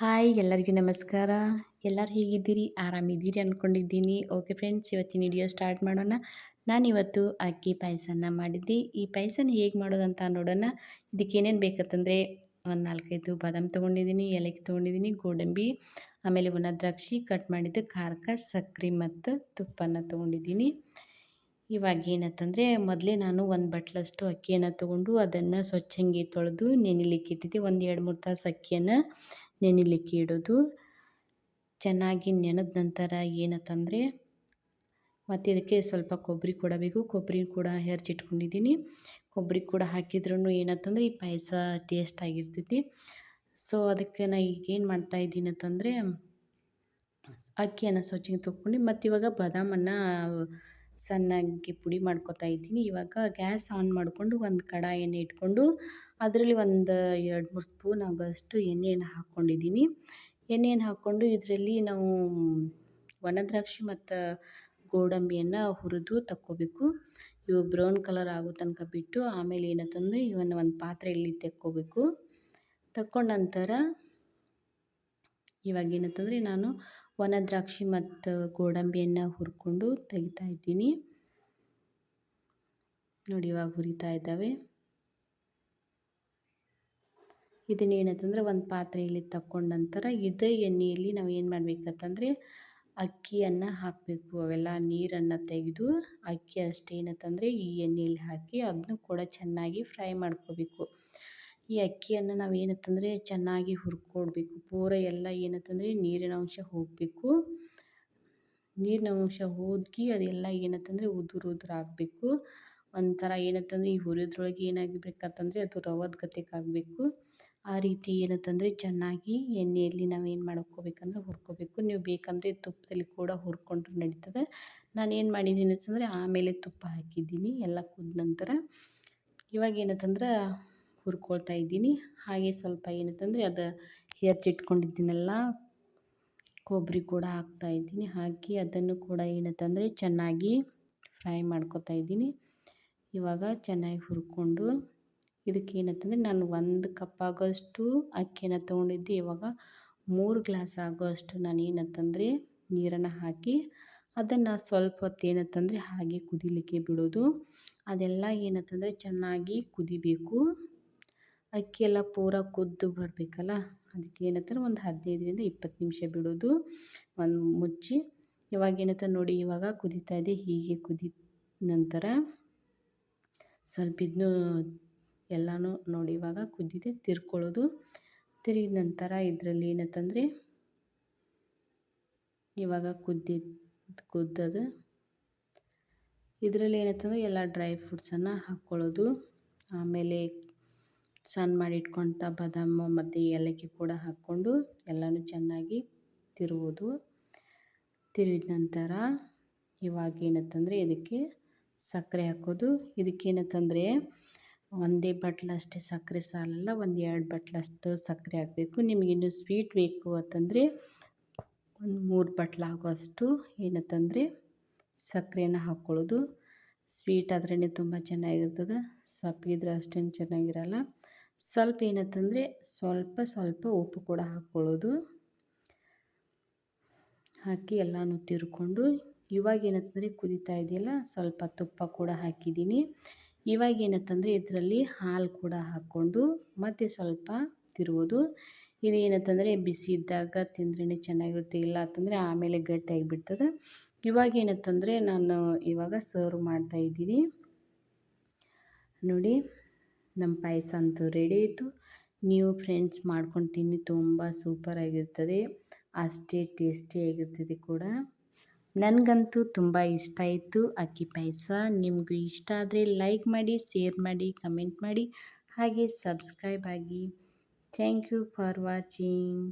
Hi ಎಲ್ಲರಿಗೂ ನಮಸ್ಕಾರ. ಎಲ್ಲರೂ ಹೇಗಿದ್ದೀರಿ? ಆರಾಮಿದ್ದೀರಿ ಅಂದ್ಕೊಂಡಿದ್ದೀನಿ ಓಕೆ ಫ್ರೆಂಡ್ಸ್ ಇವತ್ತಿನ ವಿಡಿಯೋ ಸ್ಟಾರ್ಟ್ ಮಾಡೋಣ. ನಾನಿವತ್ತು ಅಕ್ಕಿ ಪಾಯಸನ ಮಾಡಿದ್ದೆ. ಈ ಪಾಯಸನ ಹೇಗೆ ಮಾಡೋದಂತ ನೋಡೋಣ. ಇದಕ್ಕೆ ಏನೇನು ಬೇಕಂತಂದರೆ ಒಂದು ನಾಲ್ಕೈದು ಬಾದಾಮ್ ತೊಗೊಂಡಿದ್ದೀನಿ, ಏಲಕ್ಕಿ ತೊಗೊಂಡಿದ್ದೀನಿ, ಗೋಡಂಬಿ, ಆಮೇಲೆ ಒಣ ದ್ರಾಕ್ಷಿ ಕಟ್ ಮಾಡಿದ್ದು ಖಾರಕ ಸಕ್ಕರೆ ಮತ್ತು ತುಪ್ಪನ ತೊಗೊಂಡಿದ್ದೀನಿ. ಇವಾಗ ಏನಂತಂದರೆ ಮೊದಲೇ ನಾನು ಒಂದು ಬಟ್ಲಷ್ಟು ಅಕ್ಕಿಯನ್ನು ತೊಗೊಂಡು ಅದನ್ನು ಸ್ವಚ್ಛಂಗೆ ತೊಳೆದು ನೆನೆಲಿಕ್ಕೆ ಇಟ್ಟಿದ್ದೆ ಒಂದು ಎರಡು ಮೂರು ತಾಸು ಅಕ್ಕಿಯನ್ನು ನೆನೆಲಿಕ್ಕೆ ಇಡೋದು. ಚೆನ್ನಾಗಿ ನೆನೆದ ನಂತರ ಏನಂತಂದರೆ ಮತ್ತು ಇದಕ್ಕೆ ಸ್ವಲ್ಪ ಕೊಬ್ಬರಿ ಕೂಡ ಬೇಕು. ಕೊಬ್ಬರಿ ಕೂಡ ಹೆರ್ಚಿಟ್ಕೊಂಡಿದ್ದೀನಿ ಕೊಬ್ಬರಿ ಕೂಡ ಹಾಕಿದ್ರೂ ಏನಂತಂದ್ರೆ ಈ ಪಾಯಸ ಟೇಸ್ಟ್ ಆಗಿರ್ತೈತಿ. ಸೊ ಅದಕ್ಕೆ ನಾ ಈಗ ಏನು ಮಾಡ್ತಾಯಿದ್ದೀನಿ ಅಂತಂದರೆ ಅಕ್ಕಿಯನ್ನು ಸ್ವಚ್ಛಗೆ ತೊಗೊಂಡು ಮತ್ತು ಇವಾಗ ಬಾದಾಮನ್ನು ಸಣ್ಣಗೆ ಪುಡಿ ಮಾಡ್ಕೊತಾ ಇದ್ದೀನಿ. ಇವಾಗ ಗ್ಯಾಸ್ ಆನ್ ಮಾಡಿಕೊಂಡು ಒಂದು ಕಡಾಯಿಯನ್ನು ಇಟ್ಕೊಂಡು ಅದರಲ್ಲಿ ಒಂದು ಎರಡು ಮೂರು ಸ್ಪೂನ್ ಆಗೋಷ್ಟು ಎಣ್ಣೆಯನ್ನು ಹಾಕ್ಕೊಂಡಿದ್ದೀನಿ. ಎಣ್ಣೆಯನ್ನು ಹಾಕ್ಕೊಂಡು ಇದರಲ್ಲಿ ನಾವು ಒಣ ದ್ರಾಕ್ಷಿ ಮತ್ತು ಗೋಡಂಬಿಯನ್ನು ಹುರಿದು ತಕ್ಕೋಬೇಕು. ಇವು ಬ್ರೌನ್ ಕಲರ್ ಆಗೋ ತನಕ ಬಿಟ್ಟು ಆಮೇಲೆ ಏನಂತಂದರೆ ಇವನ್ನ ಒಂದು ಪಾತ್ರೆಯಲ್ಲಿ ತೆಕ್ಕೋಬೇಕು. ತಕ್ಕೊಂಡ ನಂತರ ಇವಾಗ ಏನಂತಂದರೆ ನಾನು ಒಣ ದ್ರಾಕ್ಷಿ ಮತ್ತು ಗೋಡಂಬಿಯನ್ನು ಹುರ್ಕೊಂಡು ತೆಗಿತಾ ಇದ್ದೀನಿ. ನೋಡಿ, ಇವಾಗ ಹುರಿತಾ ಇದ್ದಾವೆ. ಇದನ್ನ ಏನಂತಂದ್ರೆ ಒಂದು ಪಾತ್ರೆಯಲ್ಲಿ ತಕ್ಕೊಂಡ ನಂತರ ಇದೇ ಎಣ್ಣೆಯಲ್ಲಿ ನಾವು ಏನು ಮಾಡಬೇಕಂತಂದರೆ ಅಕ್ಕಿಯನ್ನು ಹಾಕಬೇಕು. ಅವೆಲ್ಲ ನೀರನ್ನು ತೆಗೆದು ಅಕ್ಕಿ ಅಷ್ಟೇನಂತಂದರೆ ಈ ಎಣ್ಣೆಯಲ್ಲಿ ಹಾಕಿ ಅದನ್ನು ಕೂಡ ಚೆನ್ನಾಗಿ ಫ್ರೈ ಮಾಡ್ಕೋಬೇಕು. ಈ ಅಕ್ಕಿಯನ್ನು ನಾವು ಏನಂತಂದರೆ ಚೆನ್ನಾಗಿ ಹುರ್ಕೊಡ್ಬೇಕು. ಪೂರ ಎಲ್ಲ ಏನಂತಂದರೆ ನೀರಿನ ಅಂಶ ಹೋಗಬೇಕು. ನೀರಿನ ಅಂಶ ಹೋಗಿ ಅದೆಲ್ಲ ಏನಂತಂದರೆ ಉದುರು ಉದುರು ಆಗಬೇಕು. ಒಂಥರ ಏನಂತಂದರೆ ಈ ಹುರಿದ್ರೊಳಗೆ ಏನಾಗಬೇಕಂತಂದರೆ ಅದು ರವದ ಗತಿಗೆ ಆಗಬೇಕು. ಆ ರೀತಿ ಏನಂತಂದರೆ ಚೆನ್ನಾಗಿ ಎಣ್ಣೆಯಲ್ಲಿ ನಾವು ಏನು ಮಾಡ್ಕೋಬೇಕಂದ್ರೆ ಹುರ್ಕೋಬೇಕು. ನೀವು ಬೇಕಂದರೆ ತುಪ್ಪದಲ್ಲಿ ಕೂಡ ಹುರ್ಕೊಂಡ್ರೆ ನಡೀತದೆ. ನಾನು ಏನು ಮಾಡಿದ್ದೀನಿ ಅಂತಂದರೆ ಆಮೇಲೆ ತುಪ್ಪ ಹಾಕಿದ್ದೀನಿ ಎಲ್ಲ ಕುದ್ದ ನಂತರ ಇವಾಗ ಏನಂತಂದ್ರೆ ಹುರ್ಕೊಳ್ತಾ ಇದ್ದೀನಿ. ಹಾಗೆ ಸ್ವಲ್ಪ ಏನಂತಂದರೆ ಅದು ಹೆಚ್ಚಿಟ್ಕೊಂಡಿದ್ದೀನಲ್ಲ ಕೊಬ್ಬರಿ ಕೂಡ ಹಾಕ್ತಾ ಇದ್ದೀನಿ. ಹಾಕಿ ಅದನ್ನು ಕೂಡ ಏನಂತಂದರೆ ಚೆನ್ನಾಗಿ ಫ್ರೈ ಮಾಡ್ಕೊತಾ ಇದ್ದೀನಿ. ಇವಾಗ ಚೆನ್ನಾಗಿ ಹುರ್ಕೊಂಡು ಇದಕ್ಕೆ ಏನಂತಂದರೆ ನಾನು ಒಂದು ಕಪ್ ಆಗೋಷ್ಟು ಅಕ್ಕಿನ ತೊಗೊಂಡಿದ್ದೆ. ಇವಾಗ ಮೂರು ಗ್ಲಾಸ್ ಆಗೋಷ್ಟು ನಾನು ಏನಂತಂದರೆ ನೀರನ್ನು ಹಾಕಿ ಅದನ್ನು ಸ್ವಲ್ಪ ಹೊತ್ತು ಏನಂತಂದರೆ ಹಾಗೆ ಕುದಿಲಿಕ್ಕೆ ಬಿಡೋದು. ಅದೆಲ್ಲ ಏನಂತಂದರೆ ಚೆನ್ನಾಗಿ ಕುದಿಬೇಕು. ಅಕ್ಕಿ ಎಲ್ಲ ಪೂರ ಕುದ್ದು ಬರಬೇಕಲ್ಲ? ಅದಕ್ಕೆ ಏನಂತಾರೆ ಒಂದು ಹದಿನೈದರಿಂದ ಇಪ್ಪತ್ತು ನಿಮಿಷ ಬಿಡೋದು. ಒಂದು ಮುಚ್ಚಿ. ಇವಾಗ ಏನಂತ ನೋಡಿ, ಇವಾಗ ಕುದೀತಾ ಇದೆ, ಹೀಗೆ ಕುದಿ ನಂತರ ಸ್ವಲ್ಪ ಇದನ್ನು ಎಲ್ಲನೂ ನೋಡಿ, ಇವಾಗ ಕುದ್ದಿದೆ, ತಿರ್ಕೊಳ್ಳೋದು. ತಿರುಗಿದ ನಂತರ ಇದರಲ್ಲಿ ಏನಂತಂದರೆ ಇವಾಗ ಕುದ್ದಿ ಕುದ್ದದು ಇದರಲ್ಲಿ ಏನಂತಂದರೆ ಎಲ್ಲ ಡ್ರೈ ಫ್ರೂಟ್ಸನ್ನು ಹಾಕ್ಕೊಳ್ಳೋದು. ಆಮೇಲೆ ಸಣ್ಣ ಮಾಡಿ ಇಟ್ಕೊಂತ ಬಾದಾಮು ಮತ್ತು ಏಲಕ್ಕಿ ಕೂಡ ಹಾಕ್ಕೊಂಡು ಎಲ್ಲನೂ ಚೆನ್ನಾಗಿ ತಿರುವುದು. ತಿರುವಿದ ನಂತರ ಇವಾಗ ಏನತ್ತಂದರೆ ಇದಕ್ಕೆ ಸಕ್ಕರೆ ಹಾಕೋದು. ಇದಕ್ಕೇನತ್ತಂದರೆ ಒಂದೇ ಬಟ್ಲಷ್ಟೇ ಸಕ್ಕರೆ ಸಾಲಲ್ಲ, ಒಂದು ಎರಡು ಬಟ್ಲಷ್ಟು ಸಕ್ಕರೆ ಹಾಕಬೇಕು. ನಿಮಗಿನ್ನು ಸ್ವೀಟ್ ಬೇಕು ಅಂತಂದರೆ ಒಂದು ಮೂರು ಬಟ್ಲಾಗುವಷ್ಟು ಏನತ್ತಂದರೆ ಸಕ್ಕರೆನ ಹಾಕ್ಕೊಳ್ಳೋದು ಸ್ವೀಟ್ ಆದ್ರೇ ತುಂಬ ಚೆನ್ನಾಗಿರ್ತದೆ. ಸಪ್ಪಗಿದ್ರೆ ಅಷ್ಟೇನು ಚೆನ್ನಾಗಿರಲ್ಲ. ಸ್ವಲ್ಪ ಏನತ್ತಂದರೆ ಸ್ವಲ್ಪ ಸ್ವಲ್ಪ ಉಪ್ಪು ಕೂಡ ಹಾಕ್ಕೊಳ್ಳೋದು. ಹಾಕಿ ಎಲ್ಲನೂ ತಿರ್ಕೊಂಡು, ಇವಾಗ ಏನಂತಂದರೆ ಕುದಿತಾ ಇದೆಯಲ್ಲ, ಸ್ವಲ್ಪ ತುಪ್ಪ ಕೂಡ ಹಾಕಿದ್ದೀನಿ. ಇವಾಗ ಏನಂತಂದರೆ ಇದರಲ್ಲಿ ಹಾಲು ಕೂಡ ಹಾಕ್ಕೊಂಡು ಮತ್ತೆ ಸ್ವಲ್ಪ ತಿರುವುದು ಇದು ಏನಂತಂದರೆ ಬಿಸಿ ಇದ್ದಾಗ ತಿಂದ್ರೇ ಚೆನ್ನಾಗಿರುತ್ತೆ, ಇಲ್ಲ ಅಂತಂದರೆ ಆಮೇಲೆ ಗಟ್ಟಿಯಾಗಿ ಬಿಡ್ತದೆ ಇವಾಗ ಏನತ್ತಂದರೆ ನಾನು ಇವಾಗ ಸರ್ವ್ ಮಾಡ್ತಾ ಇದ್ದೀನಿ. ನೋಡಿ. ನಮ್ಮ ಪಾಯಸ ಅಂತೂ ರೆಡಿ ಆಯಿತು. ನೀವು ಫ್ರೆಂಡ್ಸ್ ಮಾಡ್ಕೊಂಡು ತಿನ್ನಿ ತುಂಬ ಸೂಪರಾಗಿರ್ತದೆ ಅಷ್ಟೇ ಟೇಸ್ಟಿಯಾಗಿರ್ತದೆ ಕೂಡ. ನನಗಂತೂ ತುಂಬ ಇಷ್ಟ ಆಯಿತು ಅಕ್ಕಿ ಪಾಯಸ. ನಿಮಗೂ ಇಷ್ಟ ಆದರೆ ಲೈಕ್ ಮಾಡಿ ಶೇರ್ ಮಾಡಿ ಕಮೆಂಟ್ ಮಾಡಿ. ಹಾಗೆ ಸಬ್ಸ್ಕ್ರೈಬ್ ಆಗಿ. Thank you for watching